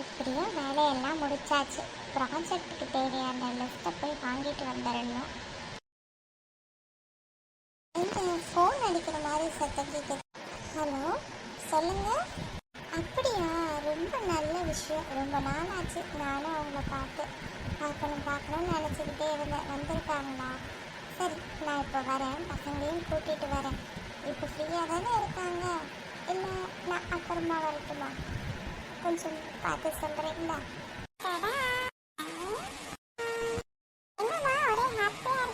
எப்படியோ வேலையெல்லாம் முடிச்சாச்சு. ப்ராஜெக்ட்டுக்கு தேவையான லிஸ்ட்டை போய் வாங்கிட்டு வந்துடணும். ஃபோன் அடிக்கிற மாதிரி சத்தம் கேட்குது ஹலோ சொல்லுங்க. அப்படியா? ரொம்ப நல்ல விஷயம். ரொம்ப நாள் ஆச்சு நானும் அவங்கள பார்த்து பார்க்கணும் பார்க்கணும்னு நினச்சிக்கிட்டே இருந்தேன். வந்திருக்காங்களா? சரி நான் இப்போ வரேன். பசங்களையும் கூட்டிகிட்டு வரேன். இப்போ ஃப்ரீயாக தானே இருக்காங்க? இல்லை நான் அப்புறமா வரட்டுமா? கொஞ்சம் பார்த்து சொல்கிறீங்களா என்னம்மா ஹாப்பியாக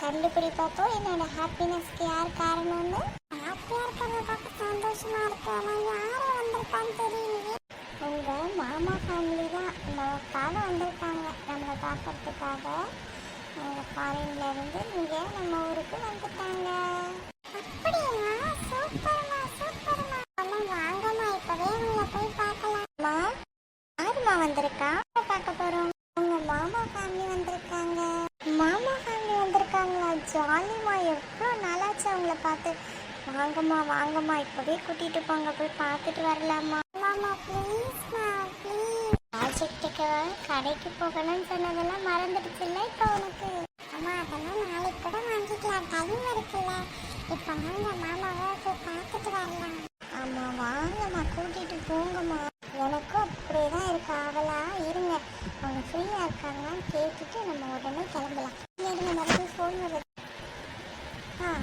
கண்டுபிடி பார்ப்போம் என்னோட ஹாப்பினஸ்க்கு யார் காரணம்னு ஹாப்பியாக இருக்கிறத பார்க்க சந்தோஷமா இருக்கேன் ஆனால் யார் வந்திருக்கான்னு தெரியலையே உங்கள் மாமா ஃபேமிலி தான் நமக்காக வந்திருக்காங்க நம்மளை பார்க்கறதுக்காக ஃபாரின்ல இருந்து இங்கே நம்ம ஊருக்கு வந்துட்டாங்க அப்படியா சூப்பர்மா சூப்பர்மா அம்மா வாங்கம்மா இப்போவே உங்களை போய் பார்க்கலாமா யாரும்மா வந்திருக்கா பார்க்க போறோம் உங்க மாமா ஃபேமிலி வந்திருக்காங்க மாமா ஃபேமிலி வந்திருக்காங்களா ஜாலிமா எவ்வளோ நாளாச்சு அவங்கள பார்த்து வாங்கம்மா இப்போவே கூட்டிகிட்டு போங்க போய் பார்த்துட்டு வரலாமா? மாமா ப்ளீஸ்மா ப்ளீஸ் ப்ராஜெக்ட்டுக்கு கடைக்கு போகணும்னு சொன்னதெல்லாம் மறந்துடுச்சுல்ல இப்போ உனக்கு? அம்மா அதெல்லாம் நாளைக்கு கூட வாங்கிக்கலாம். டைம் இருக்குல்ல. இப்போ வாங்க மாமாவை போய் பார்த்துட்டு வரலாம். ஆமாம் வாங்கம்மா கூட்டிகிட்டு போங்கம்மா. எனக்கும் அப்படியே தான் இருக்கு. ஆவலா இருங்க. அவங்க ஃப்ரீயாக இருக்காங்களான்னு கேட்டுட்டு நம்ம உடனே கிளம்பலாம். இருங்க மறுபடியும் ஃபோன் வருது ஆ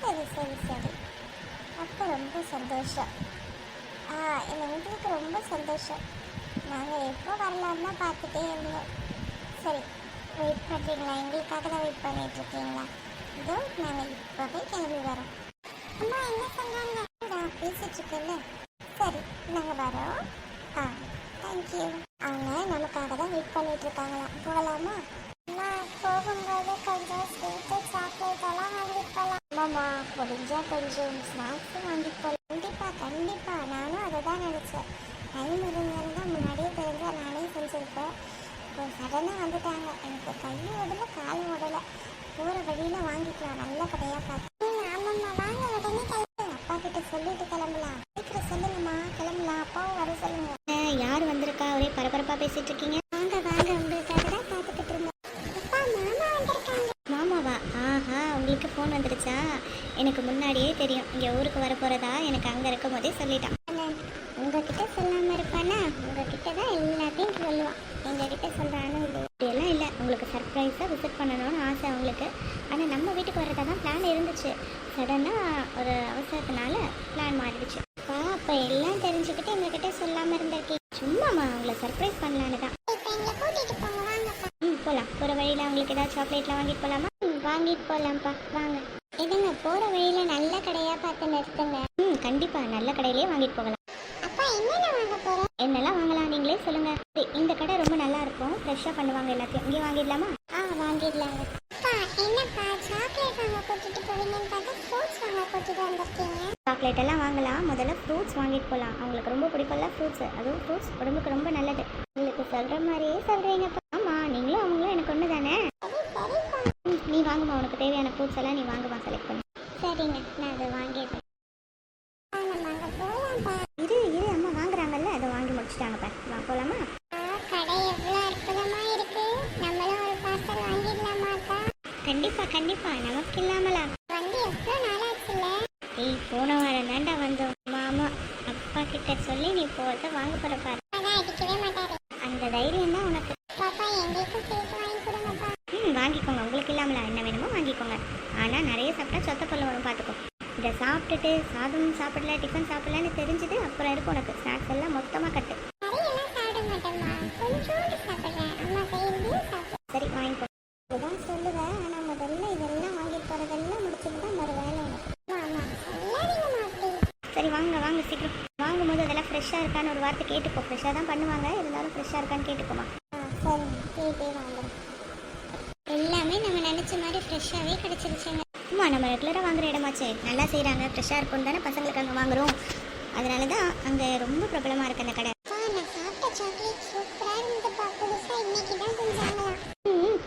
சரி சரி சரி. ரொம்ப சந்தோஷம். ஆ வீட்டுக்கு ரொம்ப சந்தோஷம். நாங்கள் எப்போ வரலான்னு பார்த்துட்டே இருந்தோம். சரி வெயிட் பண்ணுறீங்களா எங்களுக்காக தான் வெயிட் பண்ணிட்டு இருக்கீங்களா? இதோ நாங்கள் இப்போவே கிளம்பி வரோம். அம்மா என்ன சொன்னாங்க? நான் பேசிட்டு சரி நாங்கள் வரோம். ஆ தேங்க்யூ அவங்க நமக்காக தான் வெயிட் பண்ணிட்டு இருக்காங்களா போகலாமா? அம்மா போகும்போது கொஞ்சம் ஸ்வீட்டு சாக்லேட் எல்லாம் வாங்கிட்டு போகலாம் ஆமாம்மா முடிஞ்சா கொஞ்சம் ஸ்நாக்ஸும் வாங்கிட்டு போகலாம் கண்டிப்பாக கண்டிப்பாக நானும் அதை தான் நினச்சேன். டைம் இருந்திருந்தா முன்னாடியே தெரிஞ்சா நானே செஞ்சுருப்பேன். இப்போ சடனாக வந்துட்டாங்க. எனக்கு கையும் உடல காலும் உடல போகிற வழியில் வாங்கிக்கலாம். நல்ல கடையாக பார்த்து. ஆமாம்மா. வாங்க உடனே கிளம்பு அப்பா கிட்ட சொல்லிட்டு கிளம்பலாம். சீக்கிரம் சொல்லுங்கம்மா. கிளம்பலாம். அப்பாவும் வர சொல்லுங்க. யார் வந்திருக்கா? ஒரே பரபரப்பா பேசிட்டு இருக்கீங்க வாங்க வாங்க உங்களுக்காக தான் பார்த்துக்கிட்டு இருந்தேன் அப்பா மாமா வந்திருக்காங்க மாமாவா ஆஹா உங்களுக்கு வந்துடுச்சா எனக்கு முன்னாடியே தெரியும். இங்கே ஊருக்கு வர போகிறதா எனக்கு அங்கே இருக்கும் போதே சொல்லிட்டான் உங்ககிட்ட சொல்லாம இருப்பானா? உங்ககிட்ட தான் எல்லாத்தையும் சொல்லுவான். எங்ககிட்ட சொல்றானோ இல்லையோ அப்படியெல்லாம் இல்லை. உங்களுக்கு சர்ப்ரைஸாக விசிட் பண்ணணும்னு ஆசை அவங்களுக்கு. ஆனால் நம்ம வீட்டுக்கு வரதா தான் பிளான் இருந்துச்சு சடனாக ஒரு அவசரத்தினால பிளான் மாறிடுச்சு. அப்பா அப்ப எல்லாம் தெரிஞ்சுக்கிட்டு எங்ககிட்ட சொல்லாம இருந்திருக்கீங்க. சும்மாம்மா அவங்கள சர்ப்ரைஸ் பண்ணலான்னு தான். ம் போகலாம் போகிற வழியில் அவங்களுக்கு ஏதாவது சாக்லேட்லாம் வாங்கிட்டு போகலாமா வாங்கிட்டு போலாம்ப்பா. வாங்க. இதுங்க போற வழியில நல்ல கடையா பார்த்து நிறுத்துங்க. ம் கண்டிப்பாக நல்ல கடையிலேயே வாங்கிட்டு போகலாம். அப்பா என்னென்ன வாங்க போறோம் என்னெல்லாம் வாங்கலாம் நீங்களே சொல்லுங்கள் இந்த கடை ரொம்ப நல்லா இருக்கும். ஃப்ரெஷ்ஷாக பண்ணுவாங்க எல்லாத்தையும். இங்கே வாங்கிடலாமா? ஆ வாங்கிடலாங்க அப்பா என்னப்பா? சாக்லேட் வாங்க கூட்டிட்டு போவீங்கன்னு பார்த்தா ஃப்ரூட்ஸ் வாங்க கூட்டிட்டு வந்திருக்கீங்க. சாக்லேட் எல்லாம் வாங்கலாம். முதல்ல ஃப்ரூட்ஸ் வாங்கிட்டு போகலாம். அவங்களுக்கு ரொம்ப பிடிக்கும்ல ஃப்ரூட்ஸ் அதுவும் ஃப்ரூட்ஸ் உடம்புக்கு ரொம்ப நல்லது. உங்களுக்கு சொல்கிற மாதிரியே சொல்கிறீங்கப்பா ஆமாம் நீங்களும் அவங்களும் எனக்கு ஒன்று தானே சரி சரிப்பா ம், நீ வாங்குமா உனக்கு தேவையான ஃப்ரூட்ஸ் எல்லாம் நீ வாங்குமா செலக்ட் பண்ணி. சரிங்க நான் அதை வாங்கிடுறேன். இரு இரு அம்மா வாங்குறாங்கல்ல அதை வாங்கி வா நம்மளும் ஒரு பார்சல் வாங்கிடலாமாக்கா கண்டிப்பாக கண்டிப்பாக நமக்கு இல்லாமலா? வந்து எவ்வளவு நாள் ஆச்சுல்ல ஏய் போன வாரம் தாண்டா வந்தோம். மாமா அப்பா கிட்ட சொல்லி நீ போகிறத வாங்க போகிற பாரு அதான் அடிக்கவே மாட்டாரு அந்த தைரியம் தான் உனக்கு பாப்பா எங்களுக்கும் சேர்த்து வாங்கி கொடுங்கப்பா ம் வாங்கிக்கோங்க உங்களுக்கு இல்லாமலா என்ன வேணுமோ வாங்கிக்கோங்க ஆனால் நிறைய சாப்பிட்டா சொத்த பல்ல வரும் பார்த்துக்கோ இதை சாப்பிட்டுட்டு சாதம் சாப்பிடல டிஃபன் சாப்பிடலன்னு தெரிஞ்சது அப்புறம் இருக்கும் உனக்கு. ஸ்நாக்ஸ் எல்லாம் மொத்தமாக கட்டு. சரி வாங்கிக்கோ. இதுதான் சொல்லுவேன். ஆனால் முதல்ல இதெல்லாம் வாங்கிட்டு போகிறதெல்லாம் முடிச்சுட்டு தான் மறு வேலை சரி வாங்க வாங்க சீக்கிரம். வாங்கும்போது அதெல்லாம் ஃப்ரெஷ்ஷாக இருக்கான்னு ஒரு வார்த்தை கேட்டுக்கோ. ஃப்ரெஷ்ஷாக தான் பண்ணுவாங்க. இருந்தாலும் ஃப்ரெஷ்ஷாக இருக்கான்னு கேட்டுக்கோமா. ஆ சரி கேட்டே வாங்குறேன். எல்லாமே நம்ம நினச்ச மாதிரி ஃப்ரெஷ்ஷாகவே கிடச்சிருச்சுங்க. அம்மா நம்ம ரெகுலராக வாங்குற இடமாச்சே. நல்லா செய்கிறாங்க ஃப்ரெஷ்ஷாக இருக்கும்னு தானே பசங்களுக்கு அங்கே வாங்குறோம். அதனால தான் அங்கே ரொம்ப பிரபலமாக இருக்கு அந்த கடை.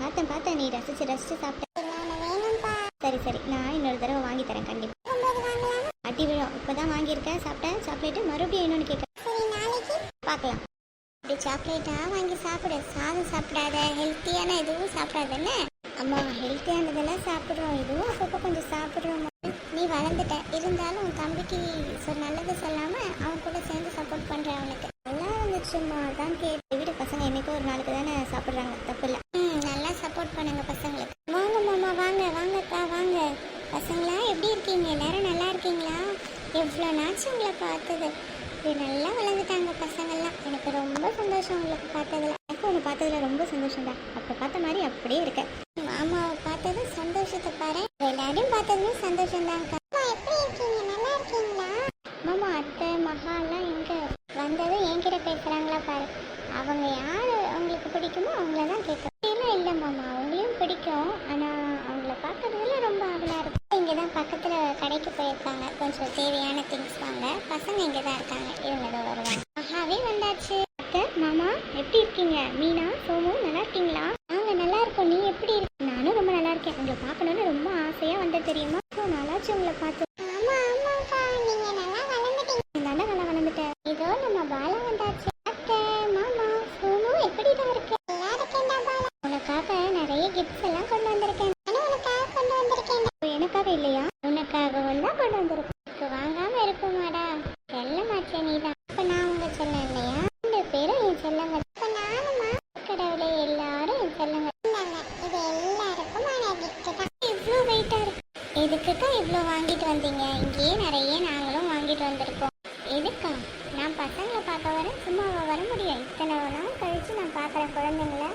பார்த்தேன் பார்த்தேன். நீ ரசிச்சு ரசிச்சு சாப்பிட்ட. இன்னொன்று வேணும்ப்பா. சரி சரி. நான் இன்னொரு தடவை வாங்கி தரேன் கண்டிப்பாக போகும்போது வாங்கலாமா? அடி விழும் இப்போ தான் வாங்கியிருக்கேன் சாப்பிட்டேன். சாக்லேட்டு மறுபடியும் இன்னொன்று கேட்க சாக்லேட்டாக வாங்கி சாப்பிடு. சாதம் சாப்பிடாத. ஹெல்த்தியான எதுவும் சாப்பிடாதன்னு அம்மா ஹெல்த்தியானதெல்லாம் சாப்பிட்றோம். இதுவும் அப்பப்போ கொஞ்சம் சாப்பிட்றோம். நீ வளர்ந்துட்ட. இருந்தாலும் உன் தம்பிக்கு சொல் நல்லது சொல்லாமல் அவன் கூட சேர்ந்து சப்போர்ட் பண்ணுற அவனுக்கு. நல்லா இருந்துச்சுமா தான் கேட்டு வீட்டு பசங்க என்னைக்கும் ஒரு நாளுக்கு தானே சாப்பிட்றாங்க. தப்பு இல்லை. ம் நல்லா சப்போர்ட் பண்ணுங்க பசங்களுக்கு. வாங்க மாமா வாங்க. வாங்கக்கா வாங்க. பசங்களா எப்படி இருக்கீங்க? எல்லாரும் நல்லா இருக்கீங்களா? எவ்வளோ நாச்சு உங்களை பார்த்தது. இப்படி நல்லா வளர்ந்துட்டாங்க பசங்கள்லாம்? எனக்கு ரொம்ப சந்தோஷம் உங்களுக்கு பார்த்ததுல. எனக்கு உன்னை பார்த்ததுல ரொம்ப சந்தோஷம் தான் அப்போ பார்த்த மாதிரி அப்படியே இருக்க. மாமாவை பார்த்தது சந்தோஷத்தை பாரு. எல்லாரையும் பார்த்ததுமே சந்தோஷம் தான்க்கா எப்படி இருக்கீங்க? நல்லா இருக்கீங்களா? மாமா அத்தை மகாலாம் எங்கே? வந்ததும் என்கிட்ட பேசுகிறாங்களா பாரு. அவங்க யார்? அவங்களுக்கு பிடிக்குமோ அவங்கள தான் கேட்க இல்லை மாமா. அவங்களையும் பிடிக்கும். ஆனால் அவங்கள பார்க்கறதுல ரொம்ப ஆவலாக இருக்கும் இங்கே தான் பக்கத்தில் கடைக்கு போயிருக்காங்க. கொஞ்சம் தேவையான திங்ஸ் வாங்க. பசங்க இங்கே தான் இருக்காங்க. இவங்க தான் வருவாங்க. ஆஹாவே வந்தாச்சு. அத்தை மாமா எப்படி இருக்கீங்க? மீனா சோமு நல்லா இருக்கீங்களா? நாங்கள் நல்லா இருக்கோம். நீ எப்படி இருக்க? நானும் ரொம்ப நல்லா இருக்கேன். உங்களை பார்க்கணுன்னு ரொம்ப ஆசையாக வந்த தெரியுமா? ஸோ நல்லாச்சு உங்களை பார்த்து ஆமா ஆமாக்கா நீங்க நல்லா வளர்ந்துட்டீங்க நல்லா நல்லா வளர்ந்துட்டேன் இதோ நம்ம பாலா வந்தாச்சு அத்தை மாமா சோனு எப்படிடா இருக்கு நல்லா இருக்கேன்டா பாலா உனக்காக நிறைய கிஃப்ட்ஸ் எல்லாம் கொண்டு வந்திருக்கேன் நானும் உனக்காக கொண்டு வந்திருக்கேன் இப்போ உனக்காக இல்லையா கொண்டு வந்திருக்கேன். வாங்காம இருக்குமாடா? செல்லமாச்சே நீ தான் இப்போ நான் உங்க செல்லம் இல்லையா? ரெண்டு பேரும் என் செல்லங்க இப்போ நானுமா கடவுளே எல்லாரும் என் செல்லங்க இது எல்லாருக்கும் கிஃப்ட் இவ்வளோ வெயிட்டா இருக்கு. எதுக்குக்கா இவ்வளோ வாங்கிட்டு வந்தீங்க? இங்கேயே நிறைய நாங்களும் வாங்கிட்டு வந்திருக்கோம். எதுக்கா? நான் பசங்களை பார்க்க வரேன். சும்மா வர முடியும்? இத்தனை நாள் கழிச்சு நான் பார்க்குறேன் குழந்தைங்கள.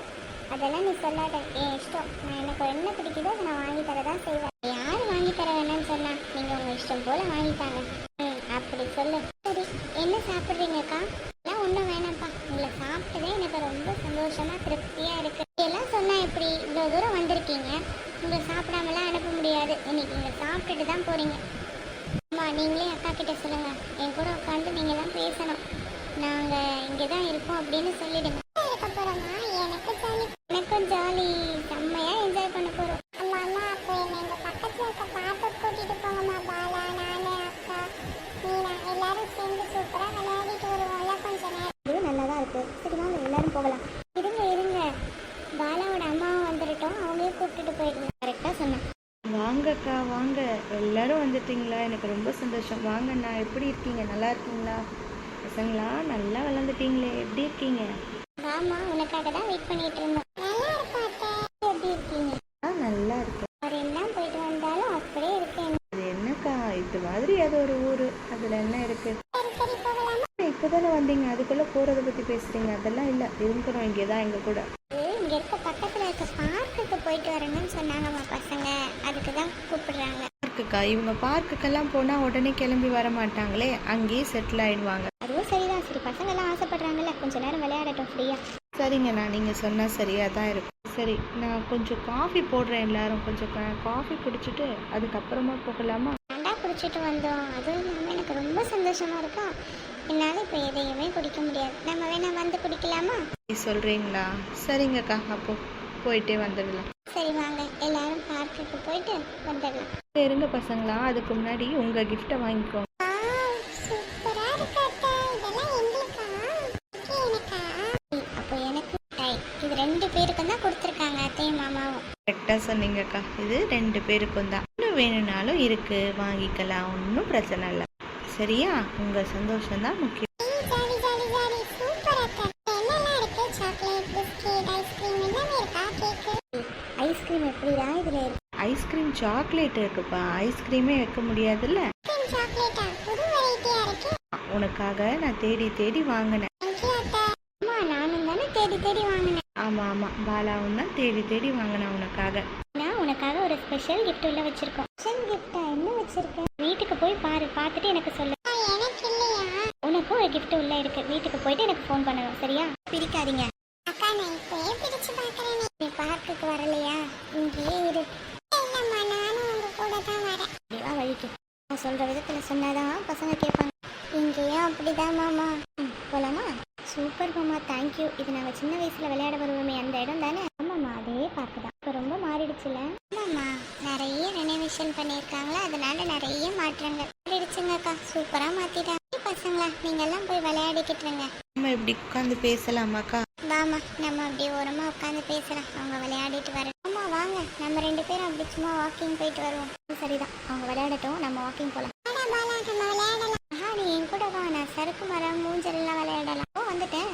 அதெல்லாம் நீ சொல்லாத. என் இஷ்டம். நான் எனக்கு என்ன பிடிக்குதோ அதை நான் வாங்கி தர தான் செய்வேன். தர வேணாம்னு சொன்னா நீங்கள் உங்கள் இஷ்டம் போல் வாங்கிட்டாங்க ம் அப்படி சொல்லு. சரி என்ன சாப்பிட்றீங்கக்கா? எல்லாம் ஒன்றும் வேணாம்ப்பா. உங்களை சாப்பிட்டதே எனக்கு ரொம்ப சந்தோஷமா திருப்தியாக இருக்கு. எல்லாம் சொன்னா எப்படி? இவ்வளோ தூரம் வந்திருக்கீங்க. உங்களை சாப்பிடாமலாம் அனுப்ப முடியாது. இன்னைக்கு நீங்கள் சாப்பிட்டுட்டு தான் போறீங்க. அம்மா நீங்களே அக்கா கிட்ட சொல்லுங்க. என் கூட உட்காந்து நீங்க தான் பேசணும். நாங்க இங்கே தான் இருக்கோம் அப்படின்னு சொல்லிடுங்க. எனக்கு ஜாலி எனக்கும் ஜாலி செம்மையா என்ஜாய் பண்ண போறோம் அம்மா அம்மா அப்போ என்ன இந்த பக்கத்துல இருக்க பார்க்க கூட்டிட்டு போங்கம்மா பாலா நானு அக்கா மீனா எல்லாரும் சேர்ந்து சூப்பரா விளையாடிட்டு வருவோம்ல கொஞ்ச நேரம் இதுவும் நல்லா தான் இருக்கு சரி வாங்க எல்லாரும் போகலாம் இருங்க இருங்க பாலாவோட அம்மாவும் வந்துடட்டும் அவங்களையும் கூப்பிட்டுட்டு போயிடுங்க கரெக்டாக சொன்னேன் வாங்கக்கா வாங்க எல்லாரும் வந்துட்டீங்களா எனக்கு ரொம்ப சந்தோஷம். வாங்கண்ணா எப்படி இருக்கீங்க? நல்லா இருக்கீங்களா? பசங்களா நல்லா வளர்ந்துட்டீங்களே. எப்படி இருக்கீங்க? வாமா உனக்காக தான் வெயிட் பண்ணிட்டு இருந்தோம். நல்லா இருக்கா எப்படி இருக்கீங்க? ஆ நல்லா இருக்கு அவர் போயிட்டு வந்தாலும் அப்படியே இருக்கேன். அது என்னக்கா? இது மாதிரி அது ஒரு ஊர். அதில் என்ன இருக்கு? இப்போதானே வந்தீங்க. அதுக்குள்ளே போகிறத பற்றி பேசுகிறீங்க அதெல்லாம் இல்லை. இருக்கிறோம் இங்கே தான் எங்கள் கூட இங்க இருக்க பக்கத்துல இருக்க பார்க்குக்கு போயிட்டு வரணும்னு சொன்னாங்கம்மா பசங்க. அதுக்கு தான் கூப்பிடுறாங்க. பார்க்குக்கா இவங்க பார்க்குக்கெல்லாம் போனால் உடனே கிளம்பி வர மாட்டாங்களே அங்கேயே செட்டில் ஆயிடுவாங்க. அதுவும் சரிதான். சரி பசங்க எல்லாம் ஆசைப்படுறாங்கல்ல கொஞ்ச நேரம் விளையாடட்டும் ஃப்ரீயா சரிங்கண்ணா நீங்கள் சொன்னால் சரியாக தான் இருக்கும். சரி நான் கொஞ்சம் காஃபி போடுறேன் எல்லாரும். கொஞ்சம் காஃபி குடிச்சிட்டு அதுக்கப்புறமா போகலாமா? நல்லா குடிச்சிட்டு வந்தோம். அதுவும் இல்லாமல் எனக்கு ரொம்ப சந்தோஷமா இருக்கா? என்னால் இப்போ எதையுமே குடிக்க முடியாது. நம்ம வேணா வந்து குடிக்கலாமா? சொல்கிறீங்களா சரிங்கக்கா அப்போ போயிட்டே வந்துடலாம். சரி வாங்க. போயிட்டு வந்துடலாம். இருங்க பசங்களா அதுக்கு முன்னாடி உங்கள் கிஃப்ட்டை வாங்கிக்கோங்க. இருக்கா இது ரெண்டு பேருக்கும் தான் கொடுத்துருக்காங்க அத்தையும் மாமாவும். கரெக்டாக சொன்னீங்கக்கா. இது ரெண்டு பேருக்கும் தான். இன்னும் வேணும்னாலும் இருக்குது வாங்கிக்கலாம். ஒன்றும் பிரச்சனை இல்லை. சரியா? உங்கள் சந்தோஷம் தான் முக்கியம் இருக்கு? ஐஸ்கிரீம் இருக்கா எப்படிடா இருக்கு சாக்லேட் இருக்குப்பா. ஐஸ்கிரீமே வைக்க முடியாதுல்ல? உனக்காக நான் தேடி தேடி வாங்கினேன். ஆமாம் ஆமாம் பாலாவும் தான் தேடி தேடி வாங்கினேன் உனக்காக. நான் உனக்காக ஒரு ஸ்பெஷல் கிஃப்ட் உள்ள வச்சிருக்கோம். ஸ்பெஷல் கிஃப்டா என்ன வச்சிருக்கேன் வீட்டுக்கு போய் பாரு. பார்த்துட்டு எனக்கு சொல்லு. எனக்கு இல்லையா? உனக்கும் ஒரு gift உள்ள இருக்கு. வீட்டுக்கு போயிட்டு எனக்கு ஃபோன் பண்ணணும். சரியா? பிரிக்காதீங்க அக்கா நான் இப்பயே பிரிச்சு பார்க்கறேன் நீ பார்க்குக்கு வரலையா இங்கேயே இரு இல்லம்மா நானும் உங்க கூட தான் வரேன் வா வழிக்கு நான் சொல்கிற விதத்தில் சொன்னாதான் பசங்க கேட்பாங்க. இங்கேயும் அப்படிதான் மாமா? போகலாமா சூப்பர் மாமா தேங்க்யூ இது நாங்கள் சின்ன வயசில் விளையாட வருவோமே அந்த இடம் தானே? ஆமாம்மா அதே பார்க்கு தான். இப்போ ரொம்ப மாறிடுச்சுல? ஆமாம்மா நிறைய ரெனோவேஷன் பண்ணியிருக்காங்களா? அதனால நிறைய மாற்றங்கள். மாறிடுச்சுங்கக்கா சூப்பராக மாத்திட்டேன் பசங்களா நீங்க எல்லாம் போய் விளையாடிக்கிட்டுருங்க நம்ம இப்படி உட்காந்து பேசலாமாக்கா? வாமா நம்ம அப்படியே ஓரமா உட்காந்து பேசலாம். அவங்க விளையாடிட்டு வர ஆமா வாங்க. நம்ம ரெண்டு பேரும் அப்படி சும்மா வாக்கிங் போயிட்டு வருவோம். சரிதான். அவங்க விளையாடட்டும். நம்ம வாக்கிங் போகலாம் ஆஹா நீ என் கூட வா. நான் சறுக்கு மரம் மூஞ்சல் எல்லாம் விளையாடலாம். ஓ வந்துட்டேன்.